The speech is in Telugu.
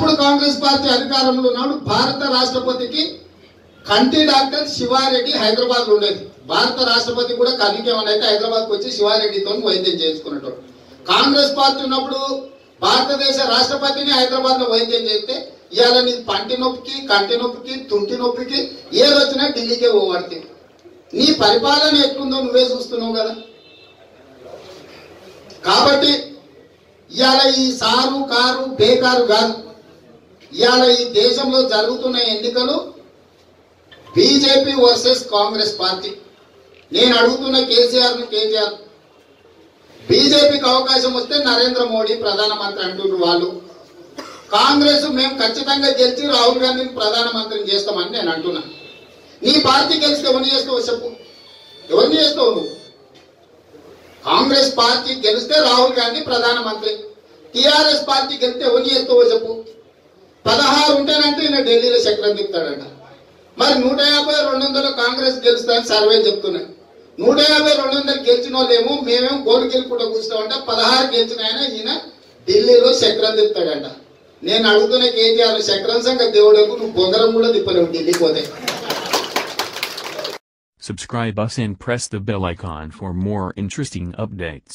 ఒకప్పుడు కాంగ్రెస్ పార్టీ అధికారంలో ఉన్నప్పుడు భారత రాష్ట్రపతికి కంటి డాక్టర్ శివారెడ్డి హైదరాబాద్లో ఉండేది. భారత రాష్ట్రపతి కూడా కన్నుకి ఏమైనా అయితే హైదరాబాద్కి వచ్చి శివారెడ్డితో వైద్యం చేయించుకున్నట్టు కాంగ్రెస్ పార్టీ ఉన్నప్పుడు భారతదేశ రాష్ట్రపతిని హైదరాబాద్లో వైద్యం చేస్తే ఇవాళ నీ పంటి నొప్పికి కంటి నొప్పికి తుంటి నొప్పికి ఏదొచ్చినా ఢిల్లీకే పోవాడితే నీ పరిపాలన ఎట్లుందో నువ్వే చూస్తున్నావు కదా. కాబట్టి ఇవాళ ఈ సారు కారు బేకారు కాదు. ఇవాళ ఈ దేశంలో జరుగుతున్న ఎన్నికలు బీజేపీ వర్సెస్ కాంగ్రెస్ పార్టీ. నేను అడుగుతున్న కేసీఆర్ కేసీఆర్. బీజేపీకి అవకాశం వస్తే నరేంద్ర మోడీ ప్రధానమంత్రి అంటున్నారు వాళ్ళు. కాంగ్రెస్ మేము ఖచ్చితంగా గెలిచి రాహుల్ గాంధీని ప్రధానమంత్రిని చేస్తామని నేను అంటున్నా. నీ పార్టీ గెలిస్తే ఎవరిని చేస్తావు చెప్పు. ఎవరిని చేస్తావు నువ్వు? కాంగ్రెస్ పార్టీ గెలిస్తే రాహుల్ గాంధీ ప్రధానమంత్రి. టిఆర్ఎస్ పార్టీ గెలిస్తే ఎవరిని చేస్తావో చెప్పు. పదహారు ఉంటేనంటే ఈయన ఢిల్లీలో చక్రం తిప్పుతాడంట మరి నూట యాభై రెండు వందలు కాంగ్రెస్ గెలుస్తాయని సర్వే చెప్తున్నాయి నూట యాభై రెండు వందలు గెలిచిన వాళ్ళేమో మేమేం గోలు గెలుపుకుంటూ కూర్చుంటామంటే పదహారు గెలిచిన ఆయన ఈయన ఢిల్లీలో చక్రం తిప్పుతాడంట నేను అడుగుతున్న కేటీఆర్ చక్రం సంగ దేవుడకు నువ్వు బొందరం కూడా తిప్పలేవు ఢిల్లీకి పోతే Subscribe us and press the bell icon for more interesting updates.